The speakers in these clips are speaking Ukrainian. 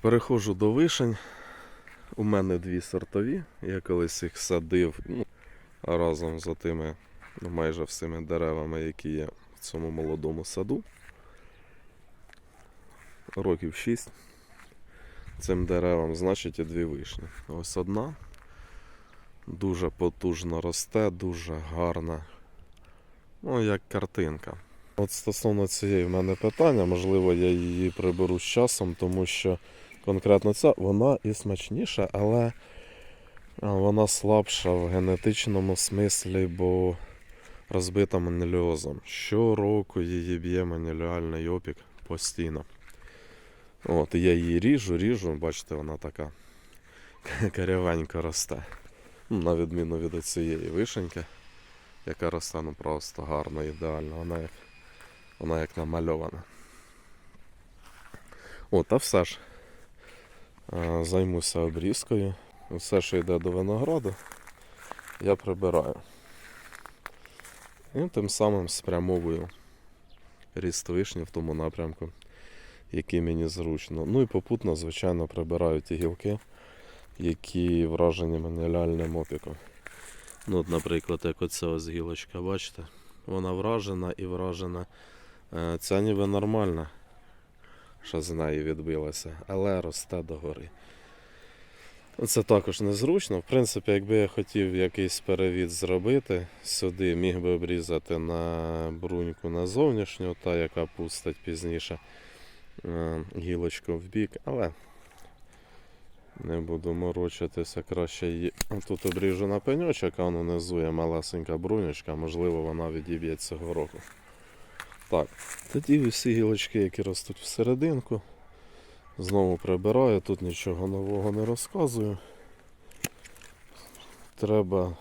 Переходжу до вишень. У мене дві сортові. Я колись їх садив ну, разом з тими ну, майже всіми деревами, які є в цьому молодому саду. Років 6 цим деревам, значить, і дві вишні. Ось одна. Дуже потужно росте, дуже гарна. Ну, як картинка. От стосовно цієї в мене питання, можливо, я її приберу з часом, тому що конкретно ця вона і смачніша, але вона слабша в генетичному смислі, бо розбита маніліозом. Щороку її б'є маніліальний опік постійно. От, я її ріжу, ріжу, бачите, вона така карявенько росте. Ну, На відміну від цієї вишеньки, яка росте ну просто гарно, ідеально. Вона як, вона як намальована. О, та все ж. Е, Займуся обрізкою. Все, що йде до винограду, я прибираю. І тим самим спрямовую ріст вишні в тому напрямку, який мені зручно. Ну і попутно, звичайно, прибираю ті гілки, які вражені маніляльним опіком. Ну, от, наприклад, як оця ось гілочка, бачите, вона вражена і вражена. Е, Ця ніби нормальна, що з неї відбилося, але росте догори. Це також незручно. В принципі, якби я хотів якийсь перевід зробити сюди, міг би обрізати на бруньку на зовнішню, та яка пустить пізніше е, гілочку в бік, але не буду морочитися, краще її тут обріжу на пеньочок, а воно внизу є малесенька брунючка, можливо вона відіб'є цього року. Так, тоді усі гілочки, які ростуть всерединку, знову прибираю, тут нічого нового не розказую. Треба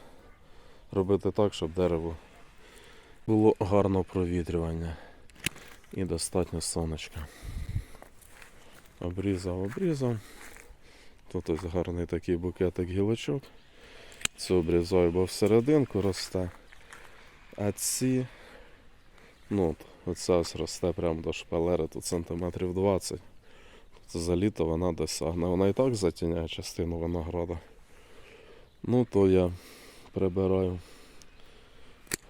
робити так, щоб дерево було гарно провітрювання і достатньо сонечка. Обрізав, обрізав. Тут ось гарний такий букетик гілочок. Цю обрізаю, бо всерединку росте. А ці, ну, оця ось росте прямо до шпалери, тут сантиметрів 20. Це за літо вона досягне. Вона і так затіняє частину винограда. Ну, то я прибираю.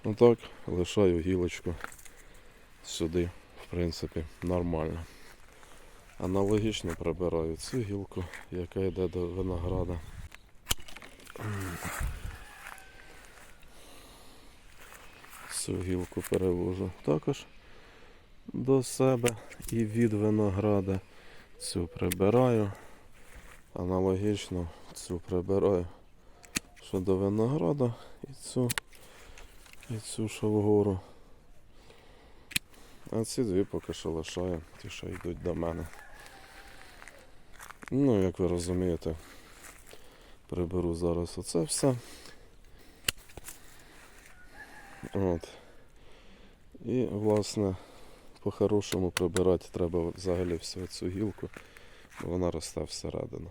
Отак, лишаю гілочку сюди, в принципі, нормально. Аналогічно прибираю цю гілку, яка йде до винограда. Цю гілку перевожу також до себе і від винограда. Цю прибираю. Аналогічно цю прибираю що до винограда і цю, і цю що вгору. А ці дві поки що лишаю, ті, що йдуть до мене. Ну, як ви розумієте, приберу зараз оце все. От. І, власне, по-хорошому прибирати треба взагалі всю цю гілку, бо вона росте всередину.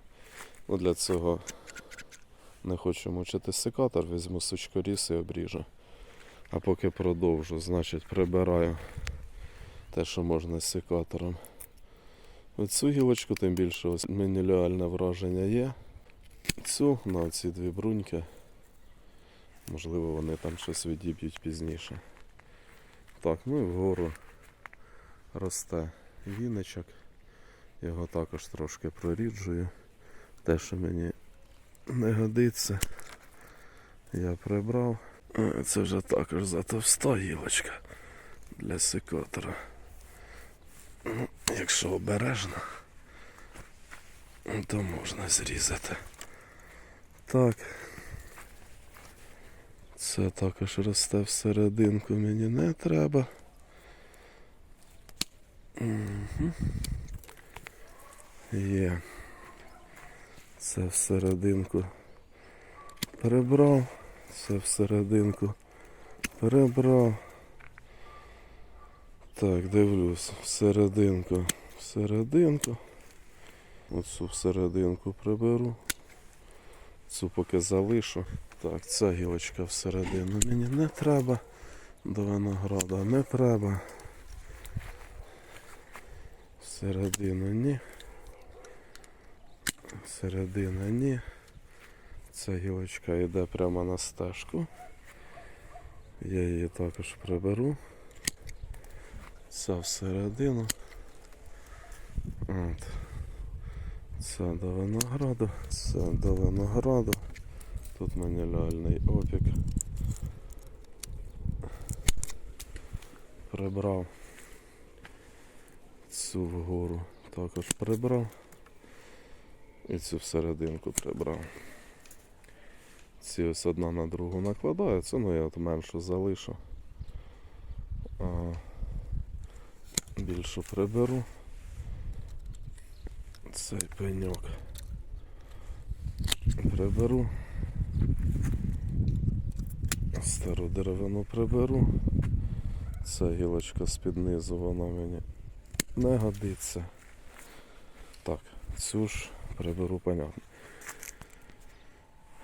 Ну, для цього не хочу мучити секатор, візьму сучкоріз і обріжу. А поки продовжу, значить прибираю те, що можна секатором. Оцю гілочку, тим більше ось мініліальне враження є. Цю на ці дві бруньки. Можливо, вони там щось відіб'ють пізніше. Так, ну і вгору росте віночок. Його також трошки проріджую. Те, що мені не годиться, я прибрав. Це вже також затовста гілочка для секатора. Якщо обережно, то можна зрізати. Так. Це також росте всерединку, мені не треба. Угу. Є. Це всерединку перебрав, це всерединку перебрав. Так, дивлюсь, всерединку, всерединку. Оцю всерединку приберу. Цю поки залишу. Так, ця гілочка всередину мені не треба. До винограда не треба. Всередину ні. Середина ні. Ця гілочка йде прямо на стежку. Я її також приберу. Ця всередину. От. Це до винограду, це до винограду. Тут маніляльний опік. Прибрав. Цю вгору також прибрав. І цю всерединку прибрав. Ці ось одна на другу накладаються, ну я от меншу залишу. А більшу приберу. Цей пеньок приберу. Стару деревину приберу. Ця гілочка з-під низу, вона мені не годиться. Так, цю ж приберу, понятно.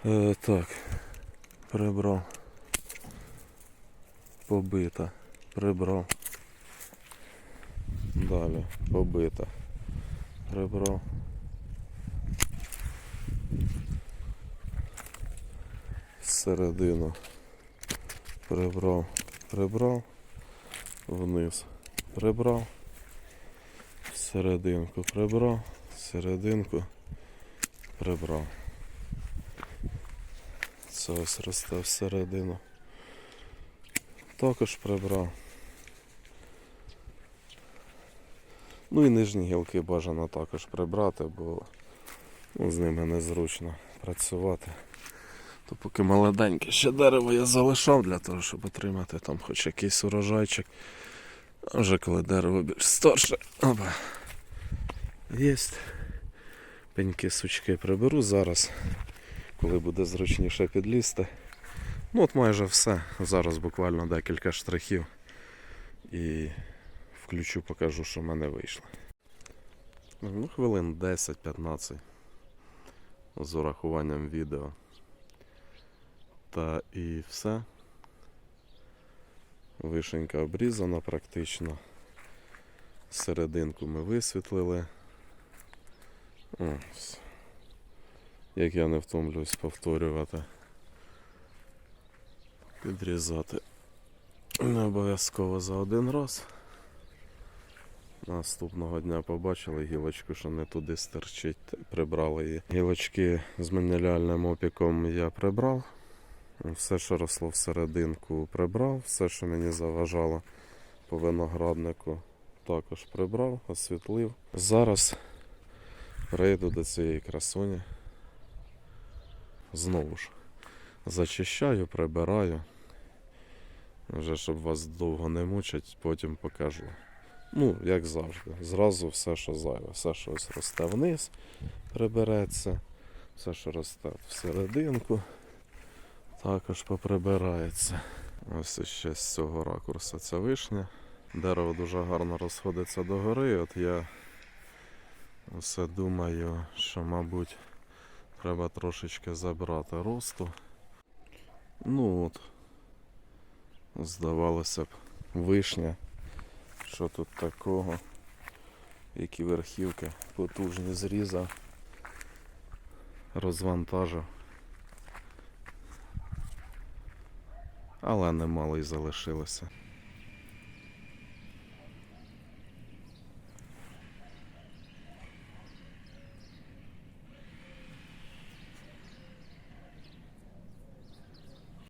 Е, так, прибрав. Побита. Прибрав. Далі, побита. Прибрав. Середину. Прибрав. Прибрав. Вниз. Прибрав. Серединку прибрав. Серединку прибрав. Це ось росте всередину. Також прибрав. Ну і нижні гілки бажано також прибрати, бо ну, з ними незручно працювати. То поки молоденьке ще дерево я залишав для того, щоб отримати там хоч якийсь урожайчик. А вже коли дерево більш старше. Опа. Єсть. Пеньки сучки приберу зараз, коли буде зручніше підлізти. Ну от майже все. Зараз буквально декілька штрихів. І включу, покажу, що в мене вийшло. Ну, хвилин 10-15 з урахуванням відео. Та і все. Вишенька обрізана практично. Серединку ми висвітлили. Ось. Як я не втомлююсь повторювати. Підрізати не обов'язково за один раз. Наступного дня побачили гілочку, що не туди стерчить, прибрали її. Гілочки з мінеральним опіком я прибрав. Все, що росло всерединку, прибрав, все, що мені заважало по винограднику, також прибрав, освітлив. Зараз прийду до цієї красуні. Знову ж зачищаю, прибираю. Вже щоб вас довго не мучать, потім покажу. Ну, як завжди. Зразу все, що зайве. Все, що ось росте вниз, прибереться. Все, що росте всерединку, також поприбирається. Ось ще з цього ракурсу ця вишня. Дерево дуже гарно розходиться догори. От я все думаю, що, мабуть, треба трошечки забрати росту. Ну от, здавалося б, вишня. Що тут такого? Які верхівки потужні зрізав, розвантажив. Але немало й залишилося.